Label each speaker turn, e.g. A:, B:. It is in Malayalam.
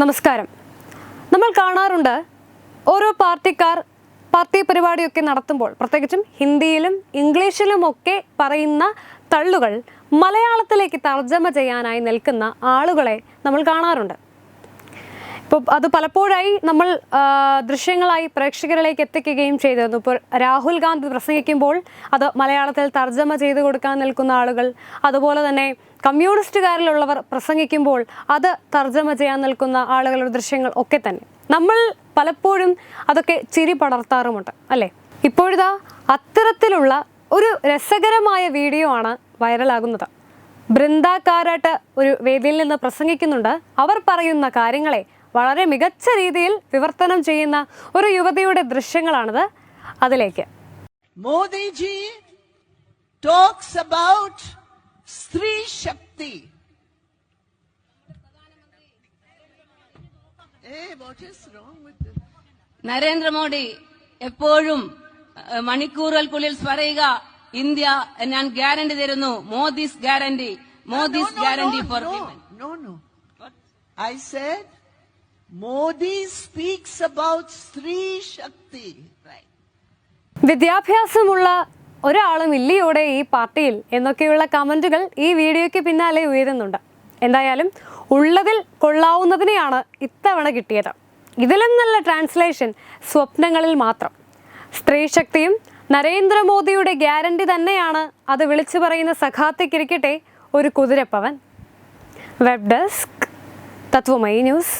A: നമസ്കാരം. നമ്മൾ കാണാറുണ്ട് ഓരോ പാർട്ടിക്കാർ പാർട്ടി പരിപാടിയൊക്കെ നടത്തുമ്പോൾ പ്രത്യേകിച്ചും ഹിന്ദിയിലും ഇംഗ്ലീഷിലും ഒക്കെ പറയുന്ന തള്ളുകൾ മലയാളത്തിലേക്ക് തർജമ ചെയ്യാനായി നിൽക്കുന്ന ആളുകളെ നമ്മൾ കാണാറുണ്ട്. ഇപ്പോൾ അത് പലപ്പോഴായി നമ്മൾ ദൃശ്യങ്ങളായി പ്രേക്ഷകരിലേക്ക് എത്തിക്കുകയും ചെയ്തിരുന്നു. ഇപ്പോൾ രാഹുൽ ഗാന്ധി പ്രസംഗിക്കുമ്പോൾ അത് മലയാളത്തിൽ തർജമ ചെയ്തു കൊടുക്കാൻ നിൽക്കുന്ന ആളുകൾ അതുപോലെ തന്നെ കമ്മ്യൂണിസ്റ്റുകാരിലുള്ളവർ പ്രസംഗിക്കുമ്പോൾ അത് തർജമ ചെയ്യാൻ നിൽക്കുന്ന ആളുകളുടെ ദൃശ്യങ്ങൾ ഒക്കെ തന്നെ. നമ്മൾ പലപ്പോഴും അതൊക്കെ ചിരി പടർത്താറുമുണ്ട് അല്ലേ? ഇപ്പോഴിതാ അത്തരത്തിലുള്ള ഒരു രസകരമായ വീഡിയോ ആണ് വൈറലാകുന്നത്. ബൃന്ദ കാരാട്ട് ഒരു വേദിയിൽ നിന്ന് പ്രസംഗിക്കുന്നുണ്ട്. അവർ പറയുന്ന കാര്യങ്ങളെ വളരെ മികച്ച രീതിയിൽ വിവർത്തനം ചെയ്യുന്ന ഒരു യുവതിയുടെ ദൃശ്യങ്ങളാണിത്. അതിലേക്ക്.
B: മോദിജി ടോക്സ് talks സ്ത്രീ ശക്തി.
C: നരേന്ദ്രമോദി എപ്പോഴും മണിക്കൂറുകൾക്കുള്ളിൽ പറയുക ഇന്ത്യ ഞാൻ ഗ്യാരണ്ടി തരുന്നു. Modi's guarantee. Modi's guarantee for
B: no no I said Modi speaks about stree shakti.
A: വിദ്യാഭ്യാസമുള്ള ഒരാളും ഇല്ലയോടെ ഈ പാർട്ടിയിൽ എന്നൊക്കെയുള്ള കമന്റുകൾ ഈ വീഡിയോയ്ക്ക് പിന്നാലെ ഉയരുന്നുണ്ട്. എന്തായാലും ഉള്ളതിൽ കൊള്ളാവുന്നതിനെയാണ് ഇത്തവണ കിട്ടിയത്. ഇതിലും നല്ല ട്രാൻസ്ലേഷൻ സ്വപ്നങ്ങളിൽ മാത്രം. സ്ത്രീ ശക്തിയും നരേന്ദ്രമോദിയുടെ ഗ്യാരണ്ടി തന്നെയാണ് അത് വിളിച്ചു പറയുന്ന സഖാത്തിക്കിരിക്കട്ടെ ഒരു കുതിരപ്പവൻ. Web desk Tatwamayi news.